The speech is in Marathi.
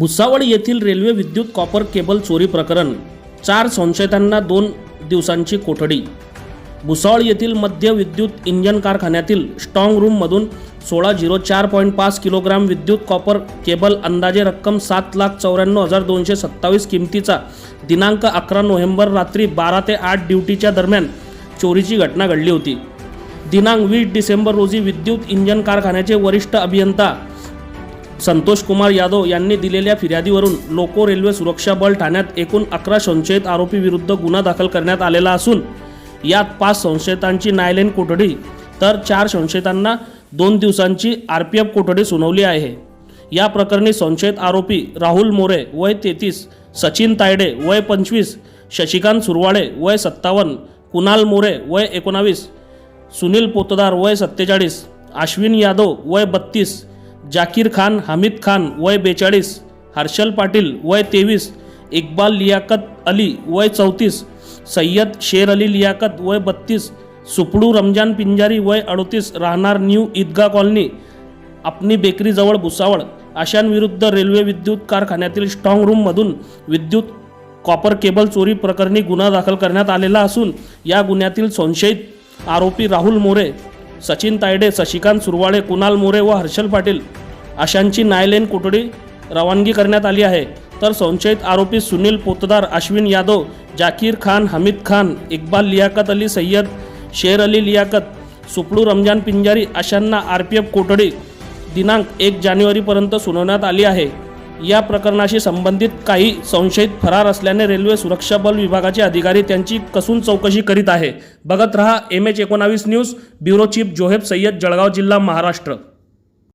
भुसावळ येथील रेल्वे विद्युत कॉपर केबल चोरी प्रकरण चार संशयितांना दोन दिवसांची कोठडी. भुसावळ येथील मध्य विद्युत इंजन कारखान्यातील स्ट्रॉंग रूममधून सोळा झिरो चार पॉईंट पाच किलोग्राम विद्युत कॉपर केबल अंदाजे रक्कम सात लाख चौऱ्याण्णव हजार दोनशे सत्तावीस किमतीचा दिनांक अकरा नोव्हेंबर रात्री बारा ते आठ ड्युटीच्या दरम्यान चोरीची घटना घडली होती. दिनांक वीस डिसेंबर रोजी विद्युत इंजन कारखान्याचे वरिष्ठ अभियंता संतोष कुमार यादव यांनी दिलेल्या फिर्यादीवरून लोको रेल्वे सुरक्षा बल ठाण्यात एकूण अकरा संशयित आरोपी विरुद्ध गुन्हा दाखल करण्यात आलेला असून यात पाच संशयितांची न्यायालयीन कोठडी तर चार संशयितांना दोन दिवसांची आर पी एफ कोठडी सुनावली आहे. या प्रकरणी संशयित आरोपी राहुल मोरे वय तेहतीस सचिन तायडे वय पंचवीस शशिकांत सुरवाळे वय सत्तावन्न कुणाल मोरे वय एकोणावीस सुनील पोतदार वय सत्तेचाळीस अश्विन यादव वय बत्तीस जाकीर खान हमीद खान वय बेचाळीस हर्षल पाटील वय तेवीस इक्बाल लियाकत अली वय चौतीस सय्यद शेर अली लियाकत वय बत्तीस सुपडू रमजान पिंजारी वय अडोतीस राहणार न्यू ईदगा कॉलनी अपनी बेकरीजवळ भुसावळ अशांविरुद्ध रेल्वे विद्युत कारखान्यातील स्ट्रॉंग रूममधून विद्युत कॉपर केबल चोरी प्रकरणी गुन्हा दाखल करण्यात आलेला असून या गुन्ह्यातील संशयित आरोपी राहुल मोरे सचिन तायडे शशिकांत सुरवाळे कुणाल मोरे व हर्षल पाटील अशांची नायलेन कोठडी रवानगी करण्यात आली आहे. तर संशयित आरोपी सुनील पोतदार अश्विन यादव जाकीर खान हमीद खान इक्बाल लियाकत अली सय्यद शेर अली लियाकत सुपडू रमजान पिंजारी अशांना आर पी एफ कोठडी दिनांक एक जानेवारीपर्यंत सुनावण्यात आली आहे. या प्रकरणाशी संबंधित काही संशयित फरार असल्याने रेल्वे सुरक्षा बल विभागाचे अधिकारी त्यांची कसून चौकशी करीत आहे. बघत रहा एम एच एकोणावीस news bureau chief Joheb Sayyad Jalgaon जिल्हा महाराष्ट्र.